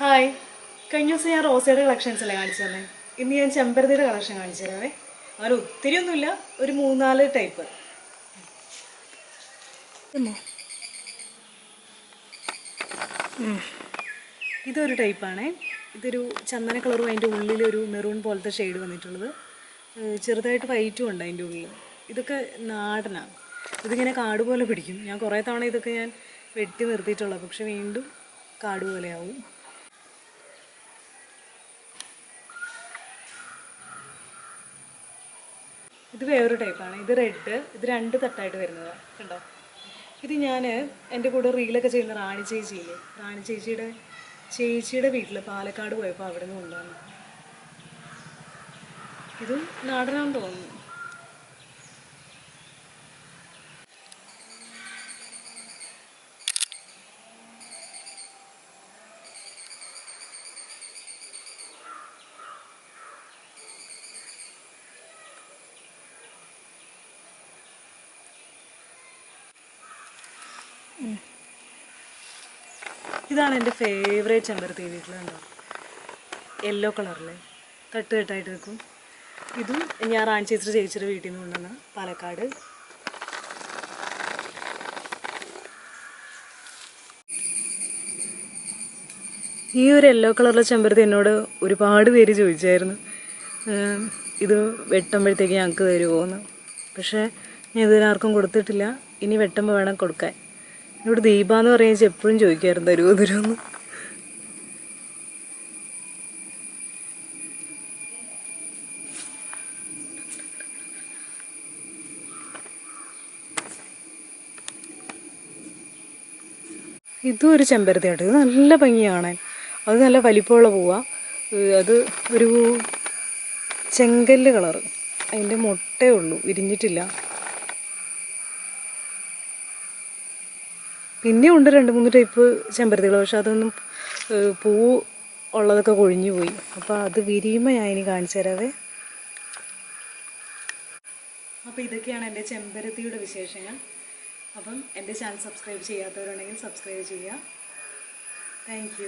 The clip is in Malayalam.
ഹായ്. കഴിഞ്ഞ ദിവസം ഞാൻ റോസയുടെ കളക്ഷൻസ് അല്ലേ കാണിച്ചു തന്നെ? ഇന്ന് ഞാൻ ചെമ്പരത്തിയുടെ കളക്ഷൻ കാണിച്ചു തരാവേ. അങ്ങനെ ഒത്തിരി ഒന്നുമില്ല ഒരു മൂന്നാൽ ടൈപ്പ് ഇതൊരു ടൈപ്പാണേ ഇതൊരു ചന്ദന കളറും അതിന്റെ ഉള്ളിൽ ഒരു മെറൂൺ പോലത്തെ ഷെയ്ഡ് വന്നിട്ടുള്ളത്. ചെറുതായിട്ട് വൈറ്റും ഉണ്ട് അതിന്റെ ഉള്ളിൽ ഇതൊക്കെ നാടനാണ് ഇതിങ്ങനെ കാട് പോലെ പിടിക്കും. ഞാൻ കുറേ തവണ ഇതൊക്കെ ഞാൻ വെട്ടി നിർത്തിയിട്ടുള്ളത്. പക്ഷെ വീണ്ടും കാട് പോലെയാവും. ഇത് വേറൊരു ടൈപ്പാണ് ഇത് റെഡ് ഇത് രണ്ട് തട്ടായിട്ട് വരുന്നതാണ് കണ്ടോ? ഇത് ഞാൻ എന്റെ കൂടെ റീലൊക്കെ ചെയ്യുന്ന റാണി ചേച്ചിയില്ലേ? റാണി ചേച്ചിയുടെ ചേച്ചിയുടെ വീട്ടിൽ പാലക്കാട് പോയപ്പോൾ അവിടെ നിന്ന് കൊണ്ടുവന്നു. ഇതും നാടനാണെന്ന് തോന്നുന്നു. ഇതാണ് എന്റെ ഫേവറേറ്റ് ചെമ്പരത്തി വീട്ടിൽ കണ്ടോ? യെല്ലോ കളറിൽ തട്ട് തട്ടായിട്ട് നിൽക്കും. ഇതും ഞാൻ റാണി ചേച്ചിയുടെ വീട്ടിൽ നിന്ന് കൊണ്ടുവന്ന പാലക്കാട്. ഈ ഒരു യെല്ലോ കളറിലെ ചെമ്പരത്തി എന്നോട് ഒരുപാട് പേര് ചോദിച്ചായിരുന്നു. ഇത് വെട്ടുമ്പോഴത്തേക്ക് ഞങ്ങൾക്ക് തരുമോ എന്ന് പക്ഷേ ഞാൻ ഇതിനാർക്കും കൊടുത്തിട്ടില്ല. ഇനി വെട്ടുമ്പോൾ വേണം കൊടുക്കാൻ. എന്നോട് ദീപ എന്ന് പറയുന്നത് എപ്പോഴും ചോദിക്കായിരുന്നു തരുമോ തരുമോ എന്ന്. ഇതും ഒരു ചെമ്പരത്തി കേട്ടോ ഇത് നല്ല ഭംഗിയാണ് അത് നല്ല വലിപ്പമുള്ള പൂവാ. അത് ഒരു ചെങ്കല്ല് കളറ്. അതിന്റെ മുട്ടയുള്ളൂ വിരിഞ്ഞിട്ടില്ല. പിന്നെ ഉണ്ട് രണ്ട് മൂന്ന് ടൈപ്പ് ചെമ്പരത്തികൾ പക്ഷെ അതൊന്നും പൂ ഉള്ളതൊക്കെ കൊഴിഞ്ഞു പോയി. അപ്പോൾ അത് വിരിയുമ്പോൾ ഞാൻ ഇനി കാണിച്ചു തരാവേ. അപ്പോൾ ഇതൊക്കെയാണ് എന്റെ ചെമ്പരത്തിയുടെ വിശേഷങ്ങൾ. അപ്പം എന്റെ ചാനൽ സബ്സ്ക്രൈബ് ചെയ്യാത്തവരുണ്ടെങ്കിൽ സബ്സ്ക്രൈബ് ചെയ്യുക. താങ്ക്